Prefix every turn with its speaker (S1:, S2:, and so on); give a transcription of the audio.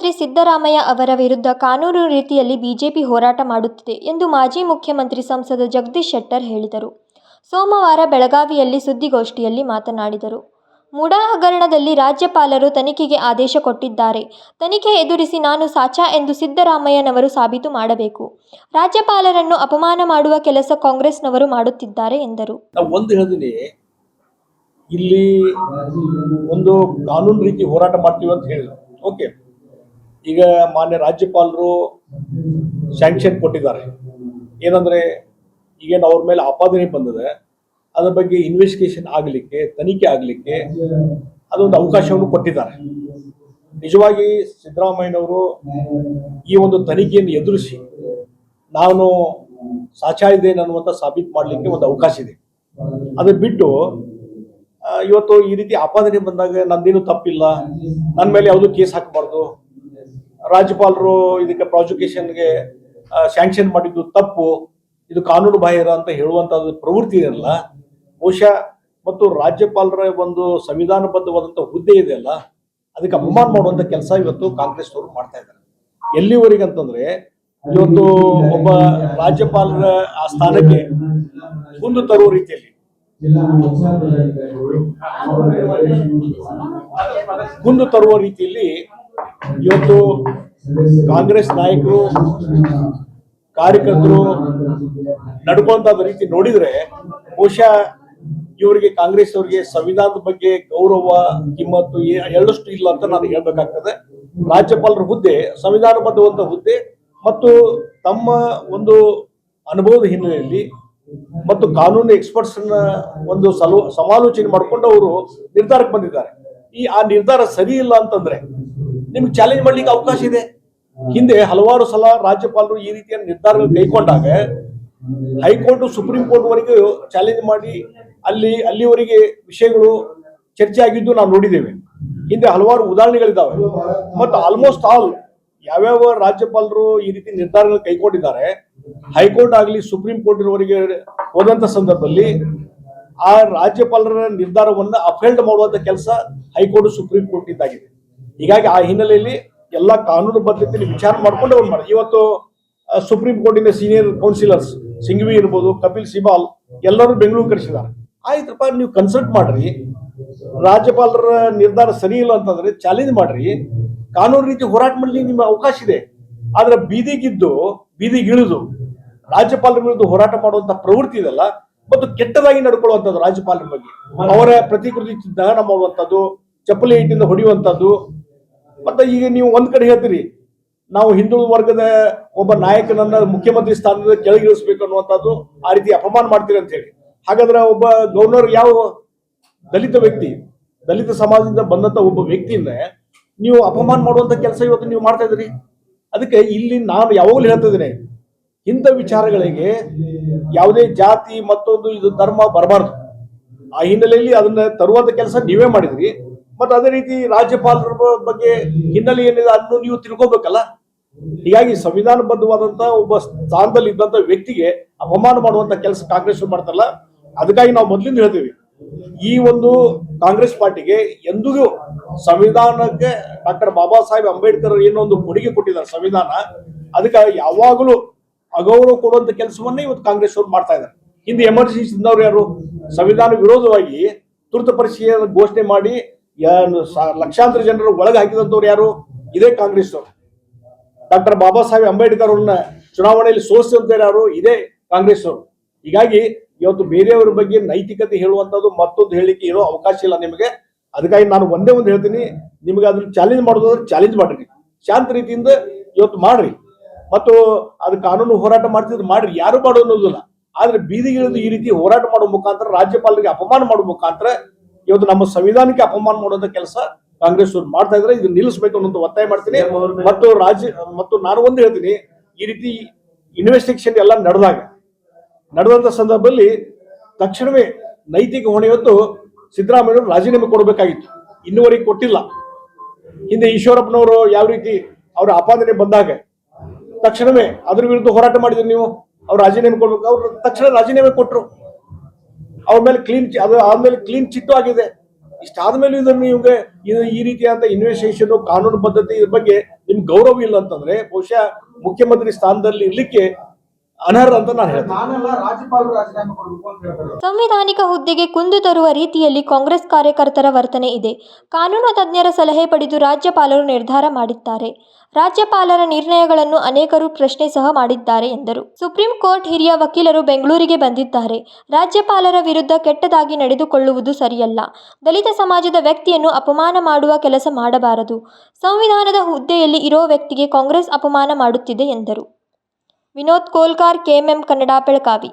S1: ಮುಖ್ಯಮಂತ್ರಿ ಸಿದ್ದರಾಮಯ್ಯ ಅವರ ವಿರುದ್ಧ ಕಾನೂನು ರೀತಿಯಲ್ಲಿ ಬಿಜೆಪಿ ಹೋರಾಟ ಮಾಡುತ್ತಿದೆ ಎಂದು ಮಾಜಿ ಮುಖ್ಯಮಂತ್ರಿ ಸಂಸದ ಜಗದೀಶ್ ಶೆಟ್ಟರ್ ಹೇಳಿದರು. ಸೋಮವಾರ ಬೆಳಗಾವಿಯಲ್ಲಿ ಸುದ್ದಿಗೋಷ್ಠಿಯಲ್ಲಿ ಮಾತನಾಡಿದರು. ಮುಡಾ ಹಗರಣದಲ್ಲಿ ರಾಜ್ಯಪಾಲರು ತನಿಖೆಗೆ ಆದೇಶ ಕೊಟ್ಟಿದ್ದಾರೆ. ತನಿಖೆ ಎದುರಿಸಿ ನಾನು ಸಾಚಾ ಎಂದು ಸಿದ್ದರಾಮಯ್ಯನವರು ಸಾಬೀತು ಮಾಡಬೇಕು. ರಾಜ್ಯಪಾಲರನ್ನು ಅಪಮಾನ ಮಾಡುವ ಕೆಲಸ ಕಾಂಗ್ರೆಸ್ನವರು ಮಾಡುತ್ತಿದ್ದಾರೆ ಎಂದರು.
S2: ಇಲ್ಲಿ ಒಂದು ಕಾನೂನು ರೀತಿ ಹೋರಾಟ ಮಾಡ್ತೀವಿ ಅಂತ ಹೇಳಿದ್ರು ಓಕೆ ಈಗ ಮಾನ್ಯ ರಾಜ್ಯಪಾಲರು ಸ್ಯಾಂಕ್ಷನ್ ಕೊಟ್ಟಿದ್ದಾರೆ. ಏನಂದ್ರೆ, ಈಗೇನು ಅವ್ರ ಮೇಲೆ ಆಪಾದನೆ ಬಂದಿದೆ. ಅದ್ರ ಬಗ್ಗೆ ಇನ್ವೆಸ್ಟಿಗೇಷನ್ ಆಗಲಿಕ್ಕೆ, ತನಿಖೆ ಆಗಲಿಕ್ಕೆ ಅದೊಂದು ಅವಕಾಶವನ್ನು ಕೊಟ್ಟಿದ್ದಾರೆ. ನಿಜವಾಗಿ ಸಿದ್ದರಾಮಯ್ಯನವರು ಈ ಒಂದು ತನಿಖೆಯನ್ನು ಎದುರಿಸಿ ನಾನು ಸಾಚಾ ಇದ್ದೇನೆ ಅನ್ನುವಂಥ ಸಾಬೀತು ಮಾಡಲಿಕ್ಕೆ ಒಂದು ಅವಕಾಶ ಇದೆ. ಅದು ಬಿಟ್ಟು ಇವತ್ತು ಈ ರೀತಿ ಆಪಾದನೆ ಬಂದಾಗ ನಂದೇನು ತಪ್ಪಿಲ್ಲ. ನನ್ನ ಮೇಲೆ ಯಾವುದು ಕೇಸ್ ಹಾಕಬಾರ್ದು. ರಾಜ್ಯಪಾಲರು ಇದಕ್ಕೆ ಪ್ರಾಸಿಕ್ಯೂಷನ್ಗೆ ಸ್ಯಾಂಕ್ಷನ್ ಮಾಡಿದ್ದು ತಪ್ಪು, ಇದು ಕಾನೂನು ಬಾಹಿರ ಅಂತ ಹೇಳುವಂತ ಪ್ರವೃತ್ತಿ ಇದೆಯಲ್ಲ. ಬಹುಶಃ ಮತ್ತು ರಾಜ್ಯಪಾಲರ ಒಂದು ಸಂವಿಧಾನಬದ್ಧವಾದಂಥ ಹುದ್ದೆ ಇದೆಯಲ್ಲ, ಅದಕ್ಕೆ ಅಪಮಾನ ಮಾಡುವಂತ ಕೆಲಸ ಇವತ್ತು ಕಾಂಗ್ರೆಸ್ ಅವರು ಮಾಡ್ತಾ ಇದ್ದಾರೆ. ಎಲ್ಲಿವರೆಗೆ ಅಂತಂದ್ರೆ, ಇವತ್ತು ಒಬ್ಬ ರಾಜ್ಯಪಾಲರ ಆ ಸ್ಥಾನಕ್ಕೆ ಮುಂದೆ ತರುವ ರೀತಿಯಲ್ಲಿ. ಮುಂದೆ ತರುವ ರೀತಿಯಲ್ಲಿ ಇವತ್ತು ಕಾಂಗ್ರೆಸ್ ನಾಯಕರು, ಕಾರ್ಯಕರ್ತರು ನಡ್ಕೊಂತ ರೀತಿ ನೋಡಿದ್ರೆ ಬಹುಶಃ ಇವರಿಗೆ ಕಾಂಗ್ರೆಸ್ ಅವರಿಗೆ ಸಂವಿಧಾನದ ಬಗ್ಗೆ ಗೌರವ, ಕಿಮ್ಮತ್ತು ಎಳ್ಳಷ್ಟು ಇಲ್ಲ ಅಂತ ನಾನು ಹೇಳ್ಬೇಕಾಗ್ತದೆ. ರಾಜ್ಯಪಾಲರ ಹುದ್ದೆ, ಸಂವಿಧಾನಬದ್ಧವಂತ ಹುದ್ದೆ ಮತ್ತು ತಮ್ಮ ಒಂದು ಅನುಭವದ ಹಿನ್ನೆಲೆಯಲ್ಲಿ ಮತ್ತು ಕಾನೂನು ಎಕ್ಸ್ಪರ್ಟ್ಸ್ ಒಂದು ಸಲ ಸಮಾಲೋಚನೆ ಮಾಡಿಕೊಂಡು ಅವರು ನಿರ್ಧಾರಕ್ಕೆ ಬಂದಿದ್ದಾರೆ. ಈ ಆ ನಿರ್ಧಾರ ಸರಿ ಇಲ್ಲ ಅಂತಂದ್ರೆ ನಿಮ್ಗೆ ಚಾಲೆಂಜ್ ಮಾಡ್ಲಿಕ್ಕೆ ಅವಕಾಶ ಇದೆ? ಹಿಂದೆ ಹಲವಾರು ಸಲ ರಾಜ್ಯಪಾಲರು ಈ ರೀತಿಯ ನಿರ್ಧಾರಗಳು ಕೈಗೊಂಡಾಗ ಹೈಕೋರ್ಟ್, ಸುಪ್ರೀಂ ಕೋರ್ಟ್ ವರೆಗೂ ಚಾಲೆಂಜ್ ಮಾಡಿ ಅಲ್ಲಿ, ಅಲ್ಲಿವರೆಗೆ ವಿಷಯಗಳು ಚರ್ಚೆ ಆಗಿದ್ದು ನಾವು ನೋಡಿದ್ದೇವೆ. ಹಿಂದೆ ಹಲವಾರು ಉದಾಹರಣೆಗಳಿದ್ದಾವೆ ಮತ್ತು ಆಲ್ಮೋಸ್ಟ್ ಆಲ್ ಯಾವ್ಯಾವ ರಾಜ್ಯಪಾಲರು ಈ ರೀತಿ ನಿರ್ಧಾರಗಳು ಕೈಗೊಂಡಿದ್ದಾರೆ ಹೈಕೋರ್ಟ್ ಆಗಲಿ, ಸುಪ್ರೀಂ ಕೋರ್ಟ್ ಕೋರ್ಟಿನವರೆಗೆ ಹೋದಂತ ಸಂದರ್ಭದಲ್ಲಿ ಆ ರಾಜ್ಯಪಾಲರ ನಿರ್ಧಾರವನ್ನು ಅಫೆಲ್ಡ್ ಮಾಡುವಂತ ಕೆಲಸ ಹೈಕೋರ್ಟ್, ಸುಪ್ರೀಂ ಕೋರ್ಟ್ ಇದ್ದಾಗಿದೆ ಹೀಗಾಗಿ ಆ ಹಿನ್ನೆಲೆಯಲ್ಲಿ ಎಲ್ಲ ಕಾನೂನು ಬದ್ಧತೆಯಲ್ಲಿ ವಿಚಾರ ಮಾಡ್ಕೊಂಡು ಅವ್ರು ಮಾಡಿ. ಇವತ್ತು ಸುಪ್ರೀಂ ಕೋರ್ಟಿನ ಸೀನಿಯರ್ ಕೌನ್ಸಿಲರ್ಸ್, ಸಿಂಘವಿ ಇರ್ಬೋದು, ಕಪಿಲ್ ಸಿಬಾಲ್, ಎಲ್ಲರೂ ಬೆಂಗಳೂರು ಕರೆಸಿದ್ದಾರೆ. ಆಯ್ತಪ್ಪ ನೀವು ಕನ್ಸಲ್ಟ್ ಮಾಡ್ರಿ. ರಾಜ್ಯಪಾಲರ ನಿರ್ಧಾರ ಸರಿ ಇಲ್ಲ ಅಂತಂದ್ರೆ ಚಾಲೆಂಜ್ ಮಾಡ್ರಿ. ಕಾನೂನು ರೀತಿ ಹೋರಾಟ ಮಾಡಲಿ ನಿಮ್ಮ ಅವಕಾಶ ಇದೆ. ಆದ್ರೆ ಬೀದಿಗಿದ್ದು, ಬೀದಿಗಿಳಿದು, ರಾಜ್ಯಪಾಲರ ವಿರುದ್ಧ ಹೋರಾಟ ಮಾಡುವಂತ ಪ್ರವೃತ್ತಿ ಇದೆಲ್ಲ, ಮತ್ತು ಕೆಟ್ಟದಾಗಿ ನಡ್ಕೊಳ್ಳುವಂಥದ್ದು ರಾಜ್ಯಪಾಲರ ಬಗ್ಗೆ. ಅವರ ಪ್ರತಿಕೃತಿ ದಹನ ಮಾಡುವಂಥದ್ದು, ಚಪ್ಪಲಿ ಇಟ್ಟಿಂದ ಹೊಡೆಯುವಂಥದ್ದು ಮತ್ತೆ ಈಗ ನೀವು ಒಂದ್ ಕಡೆ ಹೇಳ್ತೀರಿ, ನಾವು ಹಿಂದುಳಿದ ವರ್ಗದ ಒಬ್ಬ ನಾಯಕನನ್ನ ಮುಖ್ಯಮಂತ್ರಿ ಸ್ಥಾನದಿಂದ ಕೆಳಗಿಳಿಸ್ಬೇಕು ಅನ್ನುವಂಥದ್ದು ಆ ರೀತಿ ಅಪಮಾನ ಮಾಡ್ತೀರಿ ಅಂತ ಹೇಳಿ. ಹಾಗಾದ್ರೆ ಒಬ್ಬ ಗವರ್ನರ್ ಯಾವ ದಲಿತ ವ್ಯಕ್ತಿ, ದಲಿತ ಸಮಾಜದಿಂದ ಬಂದಂತ ಒಬ್ಬ ವ್ಯಕ್ತಿಯಿಂದ ನೀವು ಅಪಮಾನ ಮಾಡುವಂತ ಕೆಲಸ ಇವತ್ತು ನೀವು ಮಾಡ್ತಾ ಇದ್ರಿ ಅದಕ್ಕೆ ಇಲ್ಲಿ ನಾನು ಯಾವಾಗಲೂ ಹೇಳ್ತಾ ಇದ್ದೀನಿ, ಇಂಥ ವಿಚಾರಗಳಿಗೆ ಯಾವುದೇ ಜಾತಿ ಮತ್ತೊಂದು ಇದು ಧರ್ಮ ಬರಬಾರ್ದು. ಆ ಹಿನ್ನೆಲೆಯಲ್ಲಿ ಅದನ್ನ ತರುವಂತ ಕೆಲಸ ನೀವೇ ಮಾಡಿದ್ರಿ. ಮತ್ತೆ ಅದೇ ರೀತಿ ರಾಜ್ಯಪಾಲರ ಬಗ್ಗೆ ಹಿನ್ನೆಲೆ ಏನಿದೆ ಅದನ್ನು ನೀವು ತಿಳ್ಕೊಬೇಕಲ್ಲ? ಹೀಗಾಗಿ ಸಂವಿಧಾನಬದ್ಧವಾದಂತ ಒಬ್ಬ ಸ್ಥಾನದಲ್ಲಿ ಇದ್ದಂತ ವ್ಯಕ್ತಿಗೆ ಅವಮಾನ ಮಾಡುವಂತ ಕೆಲಸ ಕಾಂಗ್ರೆಸ್ ಮಾಡ್ತಾರಲ್ಲ, ಅದಕ್ಕಾಗಿ ನಾವು ಮೊದಲಿಂದ ಹೇಳ್ತೀವಿ. ಈ ಒಂದು ಕಾಂಗ್ರೆಸ್ ಪಾರ್ಟಿಗೆ ಎಂದಿಗೂ ಸಂವಿಧಾನಕ್ಕೆ ಡಾಕ್ಟರ್ ಬಾಬಾ ಸಾಹೇಬ್ ಅಂಬೇಡ್ಕರ್ ಏನೊಂದು ಕೊಡುಗೆ ಕೊಟ್ಟಿದ್ದಾರೆ ಸಂವಿಧಾನ ಅದಕ್ಕೆ ಯಾವಾಗಲೂ ಅಗೌರವ ಕೊಡುವಂತ ಕೆಲಸವನ್ನೇ ಇವತ್ತು ಕಾಂಗ್ರೆಸ್ ಅವರು ಮಾಡ್ತಾ ಇದ್ದಾರೆ. ಹಿಂದೆ ಎಮರ್ಜೆನ್ಸಿ ಯಾರು? ಸಂವಿಧಾನ ವಿರೋಧವಾಗಿ ತುರ್ತು ಪರಿಸ್ಥಿತಿಯನ್ನು ಘೋಷಣೆ ಮಾಡಿ ಸ- ಲಕ್ಷಾಂತರ ಜನರು ಒಳಗೆ ಹಾಕಿದಂಥವ್ರು ಯಾರು? ಇದೇ ಕಾಂಗ್ರೆಸ್ ಅವರು. ಡಾಕ್ಟರ್ ಬಾಬಾ ಸಾಹೇಬ್ ಅಂಬೇಡ್ಕರ್ ಅವ್ರನ್ನ ಚುನಾವಣೆಯಲ್ಲಿ ಸೋಲಿಸಿದಂತ ಯಾರು? ಇದೇ ಕಾಂಗ್ರೆಸ್ ಅವರು. ಹೀಗಾಗಿ ಇವತ್ತು ಬೇರೆಯವರ ಬಗ್ಗೆ ನೈತಿಕತೆ ಹೇಳುವಂತದ್ದು ಮತ್ತೊಂದು ಹೇಳಿಕೆ ಇರೋ ಅವಕಾಶ ಇಲ್ಲ ನಿಮಗೆ. ಅದಕ್ಕಾಗಿ ನಾನು ಒಂದೇ ಒಂದು ಹೇಳ್ತೀನಿ, ನಿಮಗೆ ಅದನ್ನ ಚಾಲೆಂಜ್ ಮಾಡೋದಾದ್ರೆ ಚಾಲೆಂಜ್ ಮಾಡ್ರಿ. ಶಾಂತ ರೀತಿಯಿಂದ ಇವತ್ತು ಮಾಡ್ರಿ. ಮತ್ತು ಅದು ಕಾನೂನು ಹೋರಾಟ ಮಾಡ್ತಿದ್ರೆ ಮಾಡ್ರಿ. ಯಾರು ಮಾಡೋ ಅನ್ನೋದಿಲ್ಲ. ಆದ್ರೆ ಬೀದಿಗಿಳಿದು ಈ ರೀತಿ ಹೋರಾಟ ಮಾಡೋ ಮುಖಾಂತರ ರಾಜ್ಯಪಾಲರಿಗೆ ಅಪಮಾನ ಮಾಡೋ ಮುಖಾಂತರ ಇವತ್ತು ನಮ್ಮ ಸಂವಿಧಾನಕ್ಕೆ ಅಪಮಾನ ಮಾಡುವಂತ ಕೆಲಸ ಕಾಂಗ್ರೆಸ್ ಅವ್ರು ಮಾಡ್ತಾ ಇದ್ರೆ. ಇದು ನಿಲ್ಲಿಸಬೇಕು ಅನ್ನೋದು ಒತ್ತಾಯ ಮಾಡ್ತೀನಿ. ಮತ್ತು ರಾಜ್ಯ ಮತ್ತು ನಾನು ಒಂದು ಹೇಳ್ತೀನಿ ಈ ರೀತಿ ಇನ್ವೆಸ್ಟಿಗೇಷನ್ ಎಲ್ಲ ನಡೆದಾಗ ನಡೆದಂತ ಸಂದರ್ಭದಲ್ಲಿ ತಕ್ಷಣವೇ ನೈತಿಕ ಹೊಣೆ ಹೊತ್ತು ಸಿದ್ದರಾಮಯ್ಯ ರಾಜೀನಾಮೆ ಕೊಡಬೇಕಾಗಿತ್ತು. ಇನ್ನುವರೆಗೆ ಕೊಟ್ಟಿಲ್ಲ. ಹಿಂದೆ ಈಶ್ವರಪ್ಪನವರು ಯಾವ ರೀತಿ ಅವರ ಆಪಾದನೆ ಬಂದಾಗ ತಕ್ಷಣವೇ ಅದ್ರ ವಿರುದ್ಧ ಹೋರಾಟ ಮಾಡಿದ್ರಿ ನೀವು? ಅವ್ರು ರಾಜೀನಾಮೆ ಕೊಡ್ಬೇಕು. ಅವ್ರು ತಕ್ಷಣ ರಾಜೀನಾಮೆ ಕೊಟ್ಟರು ಅವ್ರ ಮೇಲೆ ಕ್ಲೀನ್ ಅದು ಆದ್ಮೇಲೆ ಕ್ಲೀನ್ ಚಿಟ್ಟು ಆಗಿದೆ. ಇಷ್ಟಾದ್ಮೇಲೆ ಇದನ್ನು ನಿಮಗೆ ಇದು ಈ ರೀತಿಯಾದ ಇನ್ವೆಸ್ಟಿಗೇಷನ್ ಕಾನೂನು ಬದ್ಧತೆ ಇದ್ರ ಬಗ್ಗೆ ನಿಮ್ಗೆ ಗೌರವ ಇಲ್ಲ ಅಂತಂದ್ರೆ ಬಹುಶಃ ಮುಖ್ಯಮಂತ್ರಿ ಸ್ಥಾನದಲ್ಲಿ ಇರ್ಲಿಕ್ಕೆ ಅನರ್ಹ ಅಂತ ನಾನು ಹೇಳ್ತೀನಿ.
S3: ನಾನೆಲ್ಲ ರಾಜ್ಯಪಾಲರು ರಾಜೀನಾಮೆ ಕೊಡಬೇಕು ಅಂತ ಹೇಳ್ತಾರೆ.
S1: ಸಂವಿಧಾನಿಕ ಹುದ್ದೆಗೆ ಕುಂದು ತರುವ ರೀತಿಯಲ್ಲಿ ಕಾಂಗ್ರೆಸ್ ಕಾರ್ಯಕರ್ತರ ವರ್ತನೆ ಇದೆ. ಕಾನೂನು ತಜ್ಞರ ಸಲಹೆ ಪಡೆದು ರಾಜ್ಯಪಾಲರು ನಿರ್ಧಾರ ಮಾಡಿದ್ದಾರೆ. ರಾಜ್ಯಪಾಲರ ನಿರ್ಣಯಗಳನ್ನು ಅನೇಕರು ಪ್ರಶ್ನೆ ಸಹ ಮಾಡಿದ್ದಾರೆ ಎಂದರು. ಸುಪ್ರೀಂ ಕೋರ್ಟ್ ಹಿರಿಯ ವಕೀಲರು ಬೆಂಗಳೂರಿಗೆ ಬಂದಿದ್ದಾರೆ. ರಾಜ್ಯಪಾಲರ ವಿರುದ್ಧ ಕೆಟ್ಟದಾಗಿ ನಡೆದುಕೊಳ್ಳುವುದು ಸರಿಯಲ್ಲ. ದಲಿತ ಸಮಾಜದ ವ್ಯಕ್ತಿಯನ್ನು ಅಪಮಾನ ಮಾಡುವ ಕೆಲಸ ಮಾಡಬಾರದು. ಸಂವಿಧಾನದ ಹುದ್ದೆಯಲ್ಲಿ ಇರೋ ವ್ಯಕ್ತಿಗೆ ಕಾಂಗ್ರೆಸ್ ಅಪಮಾನ ಮಾಡುತ್ತಿದೆ ಎಂದರು. विनोद कोलकार केएमएम कन्नड बेलगवी